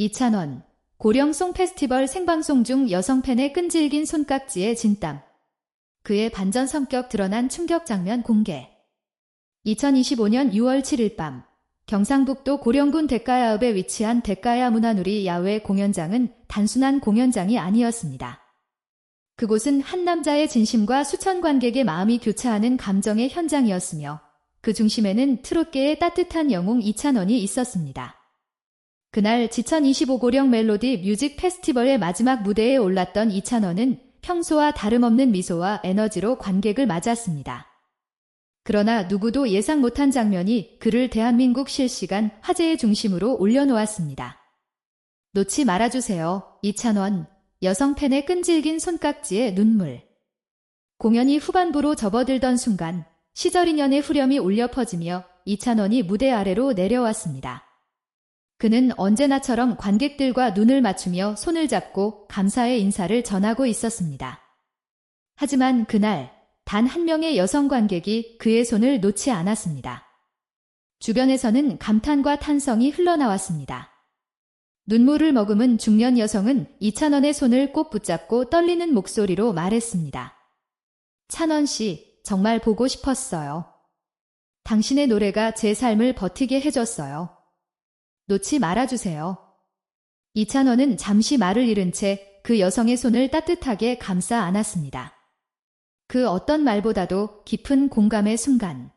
이찬원, 고령송 페스티벌 생방송 중 여성 팬의 끈질긴 손깍지에 진땀. 그의 반전 성격 드러난 충격 장면 공개. 2025년 6월 7일 밤, 경상북도 고령군 대가야읍에 위치한 대가야 문화누리 야외 공연장은 단순한 공연장이 아니었습니다. 그곳은 한 남자의 진심과 수천 관객의 마음이 교차하는 감정의 현장이었으며 그 중심에는 트롯계의 따뜻한 영웅 이찬원이 있었습니다. 그날 지천 25 고령 멜로디 뮤직 페스티벌의 마지막 무대에 올랐던 이찬원은 평소와 다름없는 미소와 에너지로 관객을 맞았습니다. 그러나 누구도 예상 못한 장면이 그를 대한민국 실시간 화제의 중심으로 올려놓았습니다. 놓지 말아주세요. 이찬원. 여성 팬의 끈질긴 손깍지에 눈물. 공연이 후반부로 접어들던 순간 시절 인연의 후렴이 울려 퍼지며 이찬원이 무대 아래로 내려왔습니다. 그는 언제나처럼 관객들과 눈을 맞추며 손을 잡고 감사의 인사를 전하고 있었습니다. 하지만 그날 단 한 명의 여성 관객이 그의 손을 놓지 않았습니다. 주변에서는 감탄과 탄성이 흘러나왔습니다. 눈물을 머금은 중년 여성은 이찬원의 손을 꼭 붙잡고 떨리는 목소리로 말했습니다. 찬원 씨, 정말 보고 싶었어요. 당신의 노래가 제 삶을 버티게 해줬어요. 놓지 말아주세요. 이찬원은 잠시 말을 잃은 채 그 여성의 손을 따뜻하게 감싸 안았습니다. 그 어떤 말보다도 깊은 공감의 순간.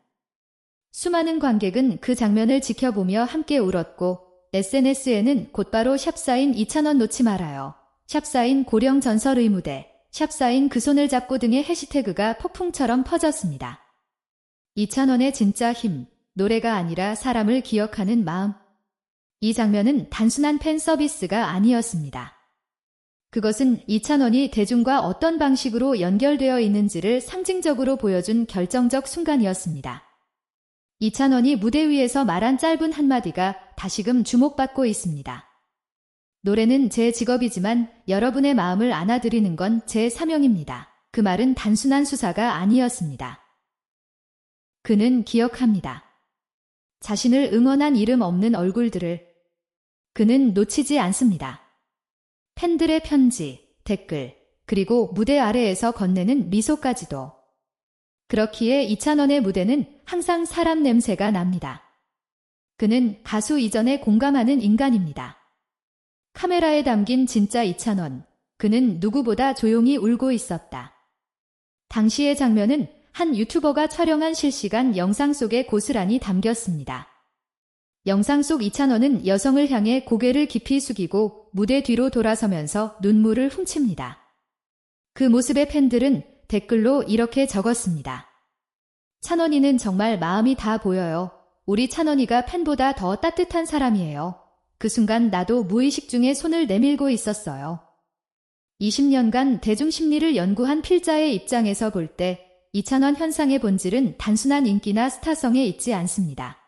수많은 관객은 그 장면을 지켜보며 함께 울었고 SNS에는 곧바로 샵사인 이찬원 놓지 말아요. 샵사인 고령 전설 의 무대, 샵사인 그 손을 잡고 등의 해시태그가 폭풍처럼 퍼졌습니다. 이찬원의 진짜 힘, 노래가 아니라 사람을 기억하는 마음. 이 장면은 단순한 팬 서비스가 아니었습니다. 그것은 이찬원이 대중과 어떤 방식으로 연결되어 있는지를 상징적으로 보여준 결정적 순간이었습니다. 이찬원이 무대 위에서 말한 짧은 한마디가 다시금 주목받고 있습니다. 노래는 제 직업이지만 여러분의 마음을 안아드리는 건 제 사명입니다. 그 말은 단순한 수사가 아니었습니다. 그는 기억합니다. 자신을 응원한 이름 없는 얼굴들을 그는 놓치지 않습니다. 팬들의 편지, 댓글, 그리고 무대 아래에서 건네는 미소까지도. 그렇기에 이찬원의 무대는 항상 사람 냄새가 납니다. 그는 가수 이전에 공감하는 인간입니다. 카메라에 담긴 진짜 이찬원. 그는 누구보다 조용히 울고 있었다. 당시의 장면은 한 유튜버가 촬영한 실시간 영상 속에 고스란히 담겼습니다. 영상 속 이찬원은 여성을 향해 고개를 깊이 숙이고 무대 뒤로 돌아서면서 눈물을 훔칩니다. 그 모습의 팬들은 댓글로 이렇게 적었습니다. 찬원이는 정말 마음이 다 보여요. 우리 찬원이가 팬보다 더 따뜻한 사람이에요. 그 순간 나도 무의식 중에 손을 내밀고 있었어요. 20년간 대중심리를 연구한 필자의 입장에서 볼 때 이찬원 현상의 본질은 단순한 인기나 스타성에 있지 않습니다.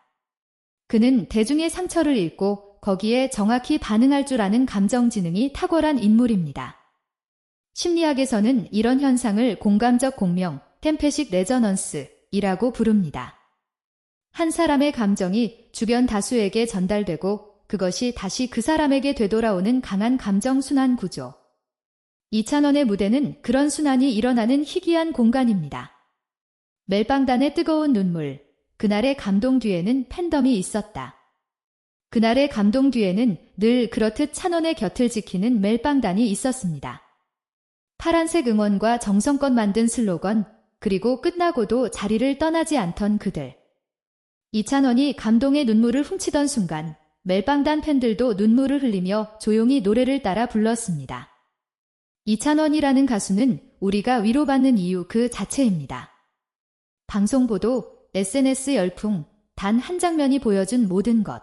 그는 대중의 상처를 읽고 거기에 정확히 반응할 줄 아는 감정지능이 탁월한 인물입니다. 심리학에서는 이런 현상을 공감적 공명, 템페식 레저넌스이라고 부릅니다. 한 사람의 감정이 주변 다수에게 전달되고 그것이 다시 그 사람에게 되돌아오는 강한 감정 순환 구조. 이찬원의 무대는 그런 순환이 일어나는 희귀한 공간입니다. 멜빵단의 뜨거운 눈물, 그날의 감동 뒤에는 팬덤이 있었다. 그날의 감동 뒤에는 늘 그렇듯 찬원의 곁을 지키는 멜빵단이 있었습니다. 파란색 응원과 정성껏 만든 슬로건, 그리고 끝나고도 자리를 떠나지 않던 그들. 이찬원이 감동의 눈물을 훔치던 순간, 멜빵단 팬들도 눈물을 흘리며 조용히 노래를 따라 불렀습니다. 이찬원이라는 가수는 우리가 위로받는 이유 그 자체입니다. 방송보도, SNS 열풍, 단 한 장면이 보여준 모든 것.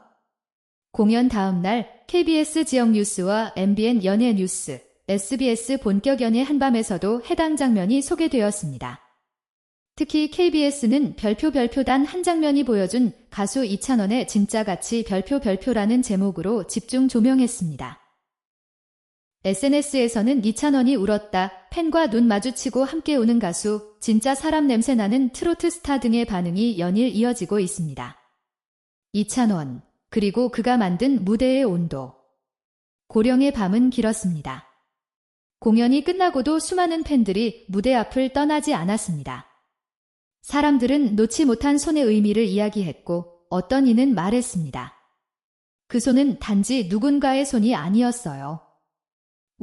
공연 다음 날 KBS 지역 뉴스와 MBN 연예 뉴스, SBS 본격 연예 한밤에서도 해당 장면이 소개되었습니다. 특히 KBS는 별표 별표 단 한 장면이 보여준 가수 이찬원의 진짜 가치 별표 별표라는 제목으로 집중 조명했습니다. SNS에서는 이찬원이 울었다, 팬과 눈 마주치고 함께 우는 가수, 진짜 사람 냄새 나는 트로트 스타 등의 반응이 연일 이어지고 있습니다. 이찬원, 그리고 그가 만든 무대의 온도. 고령의 밤은 길었습니다. 공연이 끝나고도 수많은 팬들이 무대 앞을 떠나지 않았습니다. 사람들은 놓지 못한 손의 의미를 이야기했고 어떤 이는 말했습니다. 그 손은 단지 누군가의 손이 아니었어요.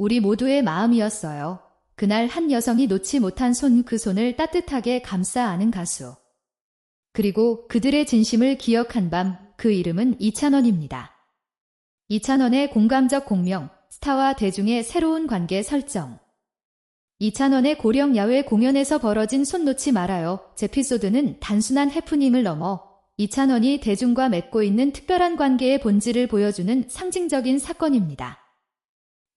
우리 모두의 마음이었어요. 그날 한 여성이 놓지 못한 손 그 손을 따뜻하게 감싸 안은 가수. 그리고 그들의 진심을 기억한 밤 그 이름은 이찬원입니다. 이찬원의 공감적 공명, 스타와 대중의 새로운 관계 설정. 이찬원의 고령 야외 공연에서 벌어진 손 놓지 말아요. 제피소드는 단순한 해프닝을 넘어 이찬원이 대중과 맺고 있는 특별한 관계의 본질을 보여주는 상징적인 사건입니다.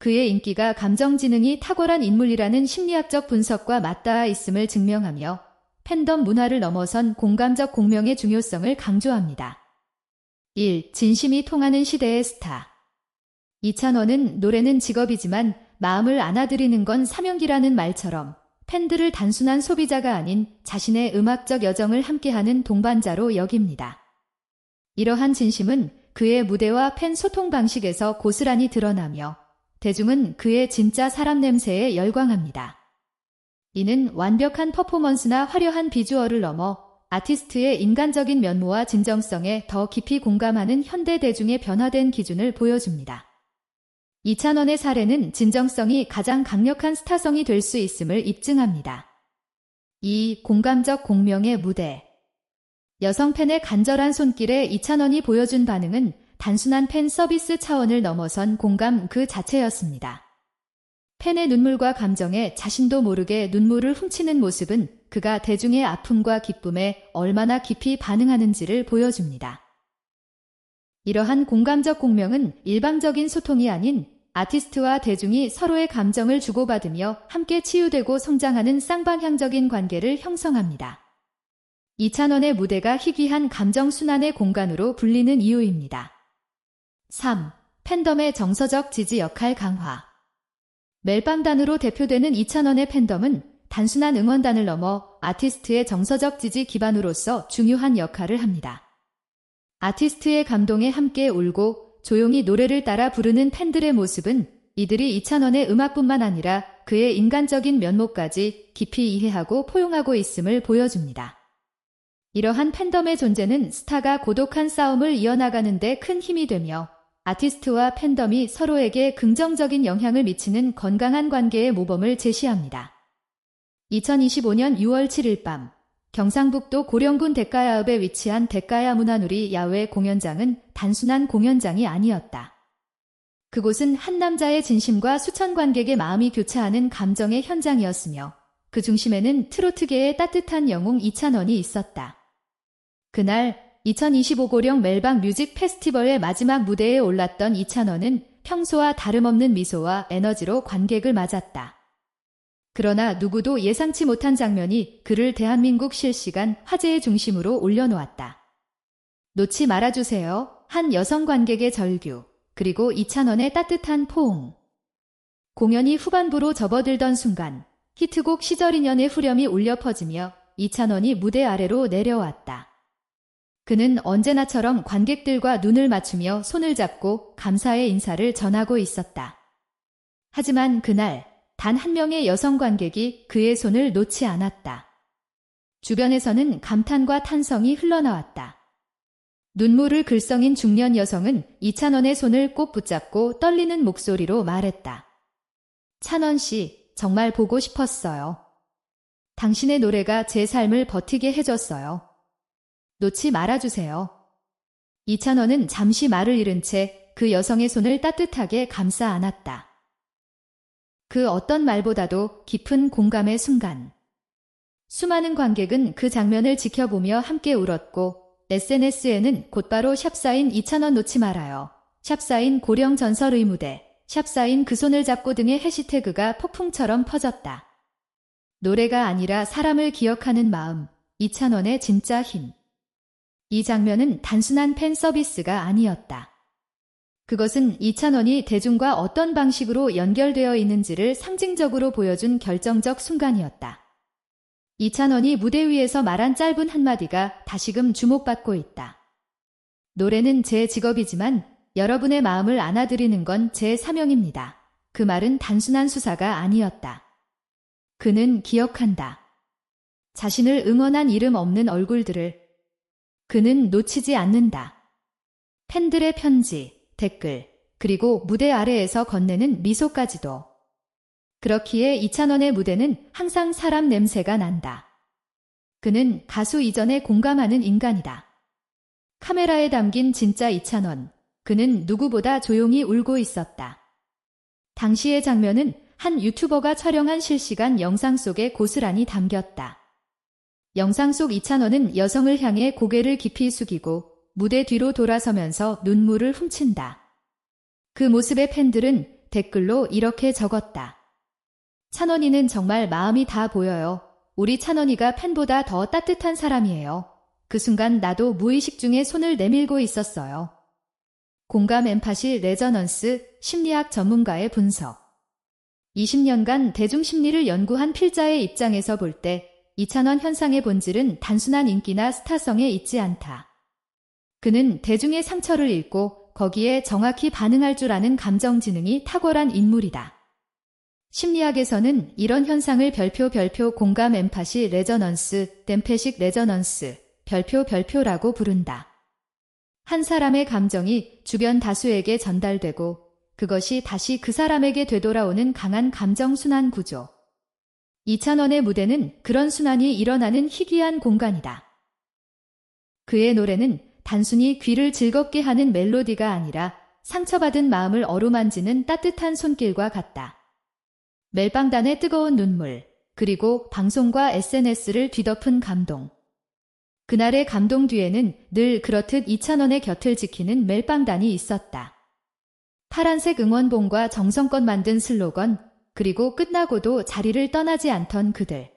그의 인기가 감정지능이 탁월한 인물이라는 심리학적 분석과 맞닿아 있음을 증명하며 팬덤 문화를 넘어선 공감적 공명의 중요성을 강조합니다. 1. 진심이 통하는 시대의 스타. 이찬원은 노래는 직업이지만 마음을 안아들이는 건 사명기라는 말처럼 팬들을 단순한 소비자가 아닌 자신의 음악적 여정을 함께하는 동반자로 여깁니다. 이러한 진심은 그의 무대와 팬 소통 방식에서 고스란히 드러나며 대중은 그의 진짜 사람 냄새에 열광합니다. 이는 완벽한 퍼포먼스나 화려한 비주얼을 넘어 아티스트의 인간적인 면모와 진정성에 더 깊이 공감하는 현대 대중의 변화된 기준을 보여줍니다. 이찬원의 사례는 진정성이 가장 강력한 스타성이 될 수 있음을 입증합니다. 이 공감적 공명의 무대. 여성 팬의 간절한 손길에 이찬원이 보여준 반응은 단순한 팬 서비스 차원을 넘어선 공감 그 자체였습니다. 팬의 눈물과 감정에 자신도 모르게 눈물을 훔치는 모습은 그가 대중의 아픔과 기쁨에 얼마나 깊이 반응하는지를 보여줍니다. 이러한 공감적 공명은 일방적인 소통이 아닌 아티스트와 대중이 서로의 감정을 주고받으며 함께 치유되고 성장하는 쌍방향적인 관계를 형성합니다. 이찬원의 무대가 희귀한 감정순환의 공간으로 불리는 이유입니다. 3. 팬덤의 정서적 지지 역할 강화 멜빵단으로 대표되는 이찬원의 팬덤은 단순한 응원단을 넘어 아티스트의 정서적 지지 기반으로서 중요한 역할을 합니다. 아티스트의 감동에 함께 울고 조용히 노래를 따라 부르는 팬들의 모습은 이들이 이찬원의 음악뿐만 아니라 그의 인간적인 면모까지 깊이 이해하고 포용하고 있음을 보여줍니다. 이러한 팬덤의 존재는 스타가 고독한 싸움을 이어나가는 데 큰 힘이 되며 아티스트와 팬덤이 서로에게 긍정적인 영향을 미치는 건강한 관계의 모범을 제시합니다. 2025년 6월 7일 밤 경상북도 고령군 대가야읍에 위치한 대가야 문화누리 야외 공연장은 단순한 공연장이 아니었다. 그곳은 한 남자의 진심과 수천 관객의 마음이 교차하는 감정의 현장이었으며 그 중심에는 트로트계의 따뜻한 영웅 이찬원이 있었다. 그날 2025 고령 멜방 뮤직 페스티벌의 마지막 무대에 올랐던 이찬원은 평소와 다름없는 미소와 에너지로 관객을 맞았다. 그러나 누구도 예상치 못한 장면이 그를 대한민국 실시간 화제의 중심으로 올려놓았다. 놓지 말아주세요. 한 여성 관객의 절규, 그리고 이찬원의 따뜻한 포옹. 공연이 후반부로 접어들던 순간 히트곡 시절 인연의 후렴이 울려 퍼지며 이찬원이 무대 아래로 내려왔다. 그는 언제나처럼 관객들과 눈을 맞추며 손을 잡고 감사의 인사를 전하고 있었다. 하지만 그날 단 한 명의 여성 관객이 그의 손을 놓지 않았다. 주변에서는 감탄과 탄성이 흘러나왔다. 눈물을 글썽인 중년 여성은 이찬원의 손을 꼭 붙잡고 떨리는 목소리로 말했다. 찬원 씨, 정말 보고 싶었어요. 당신의 노래가 제 삶을 버티게 해줬어요. 놓지 말아주세요. 이찬원은 잠시 말을 잃은 채 그 여성의 손을 따뜻하게 감싸 안았다. 그 어떤 말보다도 깊은 공감의 순간. 수많은 관객은 그 장면을 지켜보며 함께 울었고 SNS에는 곧바로 샵사인 이찬원 놓지 말아요. 샵사인 고령 전설 의무대, 샵사인 그 손을 잡고 등의 해시태그가 폭풍처럼 퍼졌다. 노래가 아니라 사람을 기억하는 마음, 이찬원의 진짜 힘. 이 장면은 단순한 팬 서비스가 아니었다. 그것은 이찬원이 대중과 어떤 방식으로 연결되어 있는지를 상징적으로 보여준 결정적 순간이었다. 이찬원이 무대 위에서 말한 짧은 한마디가 다시금 주목받고 있다. 노래는 제 직업이지만 여러분의 마음을 안아드리는 건 제 사명입니다. 그 말은 단순한 수사가 아니었다. 그는 기억한다. 자신을 응원한 이름 없는 얼굴들을 그는 놓치지 않는다. 팬들의 편지, 댓글, 그리고 무대 아래에서 건네는 미소까지도. 그렇기에 이찬원의 무대는 항상 사람 냄새가 난다. 그는 가수 이전에 공감하는 인간이다. 카메라에 담긴 진짜 이찬원. 그는 누구보다 조용히 울고 있었다. 당시의 장면은 한 유튜버가 촬영한 실시간 영상 속에 고스란히 담겼다. 영상 속 이찬원은 여성을 향해 고개를 깊이 숙이고 무대 뒤로 돌아서면서 눈물을 훔친다. 그 모습에 팬들은 댓글로 이렇게 적었다. 찬원이는 정말 마음이 다 보여요. 우리 찬원이가 팬보다 더 따뜻한 사람이에요. 그 순간 나도 무의식 중에 손을 내밀고 있었어요. 공감 엠파시 레저넌스 심리학 전문가의 분석. 20년간 대중심리를 연구한 필자의 입장에서 볼 때 이찬원 현상의 본질은 단순한 인기나 스타성에 있지 않다. 그는 대중의 상처를 읽고 거기에 정확히 반응할 줄 아는 감정 지능이 탁월한 인물이다. 심리학에서는 이런 현상을 별표 별표 공감 엠파시 레저넌스, 댐페식 레저넌스, 별표 별표라고 부른다. 한 사람의 감정이 주변 다수에게 전달되고 그것이 다시 그 사람에게 되돌아오는 강한 감정 순환 구조. 이찬원의 무대는 그런 순환이 일어나는 희귀한 공간이다. 그의 노래는 단순히 귀를 즐겁게 하는 멜로디가 아니라 상처받은 마음을 어루만지는 따뜻한 손길과 같다. 멜빵단의 뜨거운 눈물, 그리고 방송과 SNS를 뒤덮은 감동. 그날의 감동 뒤에는 늘 그렇듯 이찬원의 곁을 지키는 멜빵단이 있었다. 파란색 응원봉과 정성껏 만든 슬로건, 그리고 끝나고도 자리를 떠나지 않던 그들.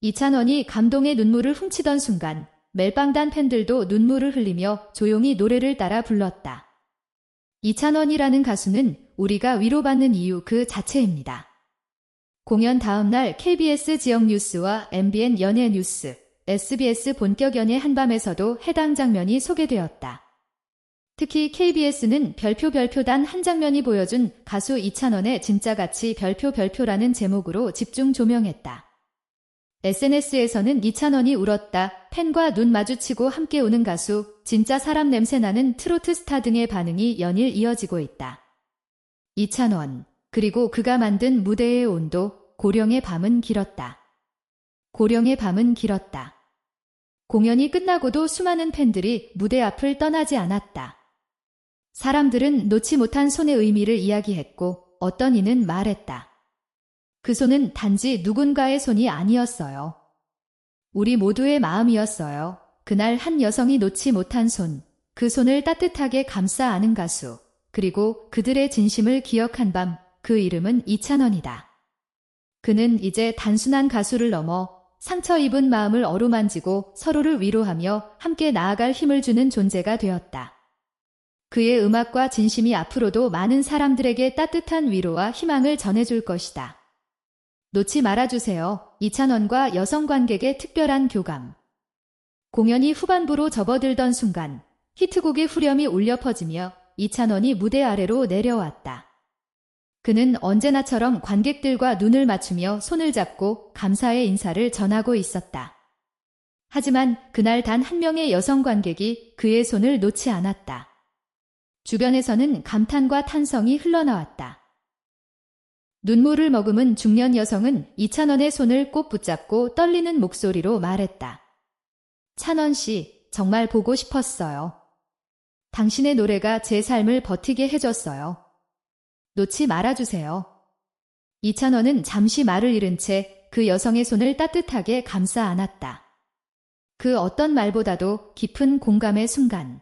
이찬원이 감동의 눈물을 훔치던 순간 멜빵단 팬들도 눈물을 흘리며 조용히 노래를 따라 불렀다. 이찬원이라는 가수는 우리가 위로받는 이유 그 자체입니다. 공연 다음날 KBS 지역 뉴스와 MBN 연예 뉴스, SBS 본격 연예 한밤에서도 해당 장면이 소개되었다. 특히 KBS는 별표 별표단 한 장면이 보여준 가수 이찬원의 진짜같이 별표 별표라는 제목으로 집중 조명했다. SNS에서는 이찬원이 울었다, 팬과 눈 마주치고 함께 우는 가수, 진짜 사람 냄새나는 트로트 스타 등의 반응이 연일 이어지고 있다. 이찬원, 그리고 그가 만든 무대의 온도, 고령의 밤은 길었다. 고령의 밤은 길었다. 공연이 끝나고도 수많은 팬들이 무대 앞을 떠나지 않았다. 사람들은 놓지 못한 손의 의미를 이야기했고 어떤 이는 말했다. 그 손은 단지 누군가의 손이 아니었어요. 우리 모두의 마음이었어요. 그날 한 여성이 놓지 못한 손, 그 손을 따뜻하게 감싸 안은 가수, 그리고 그들의 진심을 기억한 밤, 그 이름은 이찬원이다. 그는 이제 단순한 가수를 넘어 상처 입은 마음을 어루만지고 서로를 위로하며 함께 나아갈 힘을 주는 존재가 되었다. 그의 음악과 진심이 앞으로도 많은 사람들에게 따뜻한 위로와 희망을 전해줄 것이다. 놓지 말아주세요. 이찬원과 여성 관객의 특별한 교감. 공연이 후반부로 접어들던 순간 히트곡의 후렴이 울려 퍼지며 이찬원이 무대 아래로 내려왔다. 그는 언제나처럼 관객들과 눈을 맞추며 손을 잡고 감사의 인사를 전하고 있었다. 하지만 그날 단 한 명의 여성 관객이 그의 손을 놓지 않았다. 주변에서는 감탄과 탄성이 흘러나왔다. 눈물을 머금은 중년 여성은 이찬원의 손을 꼭 붙잡고 떨리는 목소리로 말했다. 찬원 씨, 정말 보고 싶었어요. 당신의 노래가 제 삶을 버티게 해줬어요. 놓지 말아주세요. 이찬원은 잠시 말을 잃은 채 그 여성의 손을 따뜻하게 감싸 안았다. 그 어떤 말보다도 깊은 공감의 순간.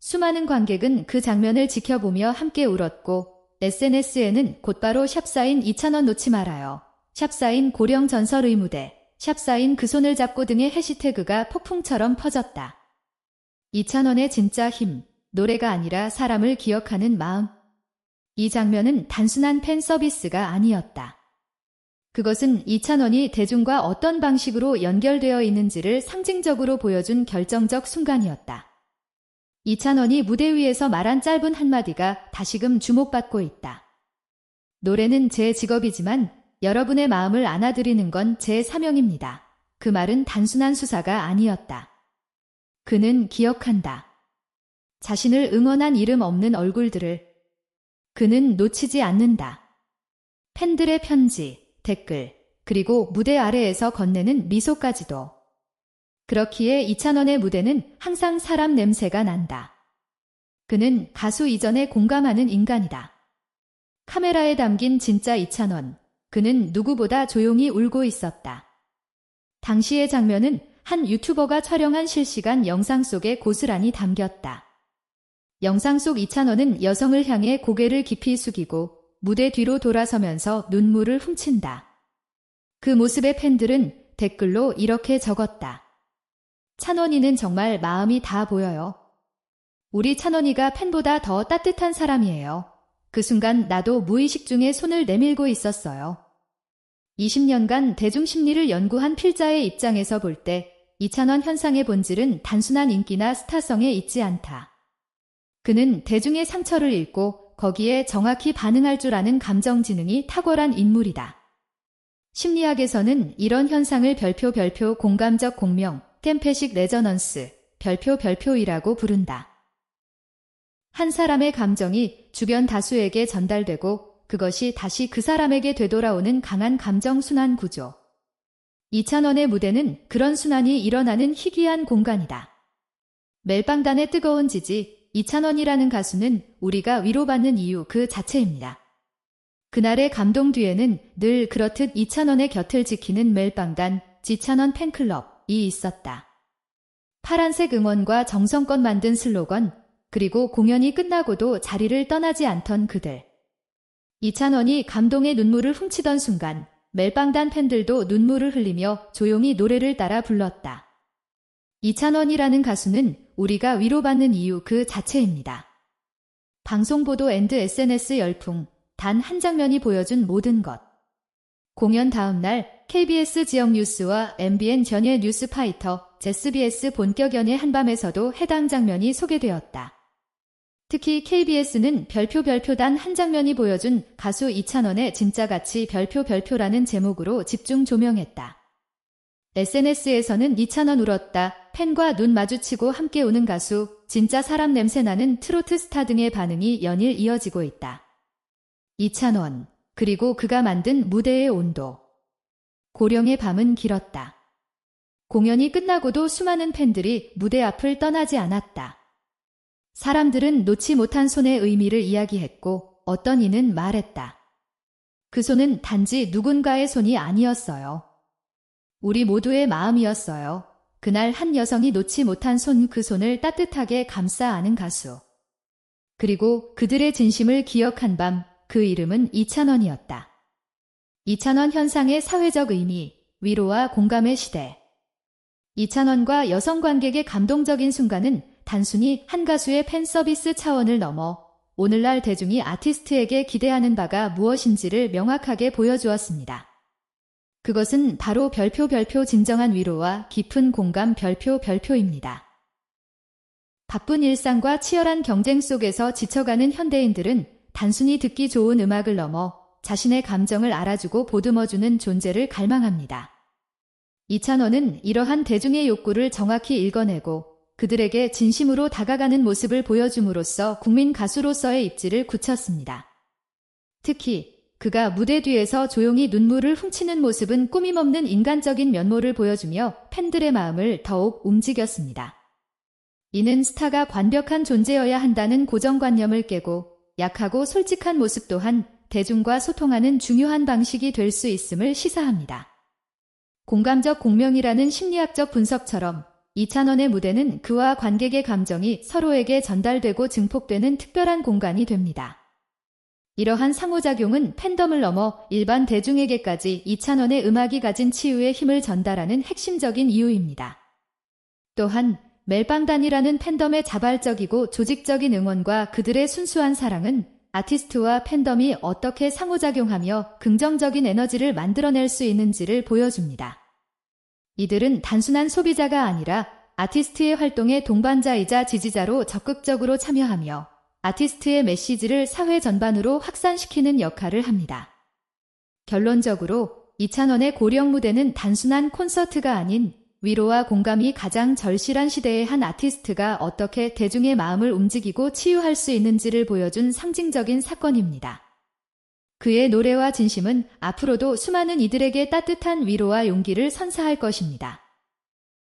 수많은 관객은 그 장면을 지켜보며 함께 울었고 SNS에는 곧바로 샵사인 이찬원 놓지 말아요. 샵사인 고령 전설 의 무대, 샵사인 그 손을 잡고 등의 해시태그가 폭풍처럼 퍼졌다. 이찬원의 진짜 힘, 노래가 아니라 사람을 기억하는 마음. 이 장면은 단순한 팬 서비스가 아니었다. 그것은 이찬원이 대중과 어떤 방식으로 연결되어 있는지를 상징적으로 보여준 결정적 순간이었다. 이찬원이 무대 위에서 말한 짧은 한마디가 다시금 주목받고 있다. 노래는 제 직업이지만 여러분의 마음을 안아드리는 건 제 사명입니다. 그 말은 단순한 수사가 아니었다. 그는 기억한다. 자신을 응원한 이름 없는 얼굴들을 그는 놓치지 않는다. 팬들의 편지, 댓글, 그리고 무대 아래에서 건네는 미소까지도. 그렇기에 이찬원의 무대는 항상 사람 냄새가 난다. 그는 가수 이전에 공감하는 인간이다. 카메라에 담긴 진짜 이찬원. 그는 누구보다 조용히 울고 있었다. 당시의 장면은 한 유튜버가 촬영한 실시간 영상 속에 고스란히 담겼다. 영상 속 이찬원은 여성을 향해 고개를 깊이 숙이고 무대 뒤로 돌아서면서 눈물을 훔친다. 그 모습에 팬들은 댓글로 이렇게 적었다. 찬원이는 정말 마음이 다 보여요. 우리 찬원이가 팬보다 더 따뜻한 사람이에요. 그 순간 나도 무의식 중에 손을 내밀고 있었어요. 20년간 대중심리를 연구한 필자의 입장에서 볼 때 이찬원 현상의 본질은 단순한 인기나 스타성에 있지 않다. 그는 대중의 상처를 읽고 거기에 정확히 반응할 줄 아는 감정 지능이 탁월한 인물이다. 심리학에서는 이런 현상을 별표 별표 공감적 공명, 템페식 레저넌스, 별표 별표이라고 부른다. 한 사람의 감정이 주변 다수에게 전달되고 그것이 다시 그 사람에게 되돌아오는 강한 감정 순환 구조. 이찬원의 무대는 그런 순환이 일어나는 희귀한 공간이다. 멜빵단의 뜨거운 지지, 이찬원이라는 가수는 우리가 위로받는 이유 그 자체입니다. 그날의 감동 뒤에는 늘 그렇듯 이찬원의 곁을 지키는 멜빵단, 지찬원 팬클럽 이 있었다. 파란색 응원과 정성껏 만든 슬로건, 그리고 공연이 끝나고도 자리를 떠나지 않던 그들. 이찬원이 감동의 눈물을 훔치던 순간 멜빵단 팬들도 눈물을 흘리며 조용히 노래를 따라 불렀다. 이찬원이라는 가수는 우리가 위로받는 이유 그 자체입니다. 방송보도 앤드 SNS 열풍, 단 한 장면이 보여준 모든 것. 공연 다음 날 KBS 지역 뉴스와 MBN 전예 뉴스 파이터, ZBS 본격 연예 한밤에서도 해당 장면이 소개되었다. 특히 KBS는 별표 별표단 한 장면이 보여준 가수 이찬원의 진짜 가치 별표 별표라는 제목으로 집중 조명했다. SNS에서는 이찬원 울었다, 팬과 눈 마주치고 함께 우는 가수, 진짜 사람 냄새 나는 트로트 스타 등의 반응이 연일 이어지고 있다. 이찬원, 그리고 그가 만든 무대의 온도. 고령의 밤은 길었다. 공연이 끝나고도 수많은 팬들이 무대 앞을 떠나지 않았다. 사람들은 놓지 못한 손의 의미를 이야기했고 어떤 이는 말했다. 그 손은 단지 누군가의 손이 아니었어요. 우리 모두의 마음이었어요. 그날 한 여성이 놓지 못한 손 그 손을 따뜻하게 감싸 안은 가수. 그리고 그들의 진심을 기억한 밤 그 이름은 이찬원이었다. 이찬원 현상의 사회적 의미, 위로와 공감의 시대. 이찬원과 여성 관객의 감동적인 순간은 단순히 한 가수의 팬 서비스 차원을 넘어 오늘날 대중이 아티스트에게 기대하는 바가 무엇인지를 명확하게 보여주었습니다. 그것은 바로 별표 별표 진정한 위로와 깊은 공감 별표 별표입니다. 바쁜 일상과 치열한 경쟁 속에서 지쳐가는 현대인들은 단순히 듣기 좋은 음악을 넘어 자신의 감정을 알아주고 보듬어주는 존재를 갈망합니다. 이찬원은 이러한 대중의 욕구를 정확히 읽어내고 그들에게 진심으로 다가가는 모습을 보여줌으로써 국민 가수로서의 입지를 굳혔습니다. 특히 그가 무대 뒤에서 조용히 눈물을 훔치는 모습은 꾸밈없는 인간적인 면모를 보여주며 팬들의 마음을 더욱 움직였습니다. 이는 스타가 완벽한 존재여야 한다는 고정관념을 깨고 약하고 솔직한 모습 또한 대중과 소통하는 중요한 방식이 될 수 있음을 시사합니다. 공감적 공명이라는 심리학적 분석처럼 이찬원의 무대는 그와 관객의 감정이 서로에게 전달되고 증폭되는 특별한 공간이 됩니다. 이러한 상호작용은 팬덤을 넘어 일반 대중에게까지 이찬원의 음악이 가진 치유의 힘을 전달하는 핵심적인 이유입니다. 또한 멜빵단이라는 팬덤의 자발적이고 조직적인 응원과 그들의 순수한 사랑은 아티스트와 팬덤이 어떻게 상호작용하며 긍정적인 에너지를 만들어낼 수 있는지를 보여줍니다. 이들은 단순한 소비자가 아니라 아티스트의 활동에 동반자이자 지지자로 적극적으로 참여하며 아티스트의 메시지를 사회 전반으로 확산시키는 역할을 합니다. 결론적으로 이찬원의 고령 무대는 단순한 콘서트가 아닌 위로와 공감이 가장 절실한 시대의 한 아티스트가 어떻게 대중의 마음을 움직이고 치유할 수 있는지를 보여준 상징적인 사건입니다. 그의 노래와 진심은 앞으로도 수많은 이들에게 따뜻한 위로와 용기를 선사할 것입니다.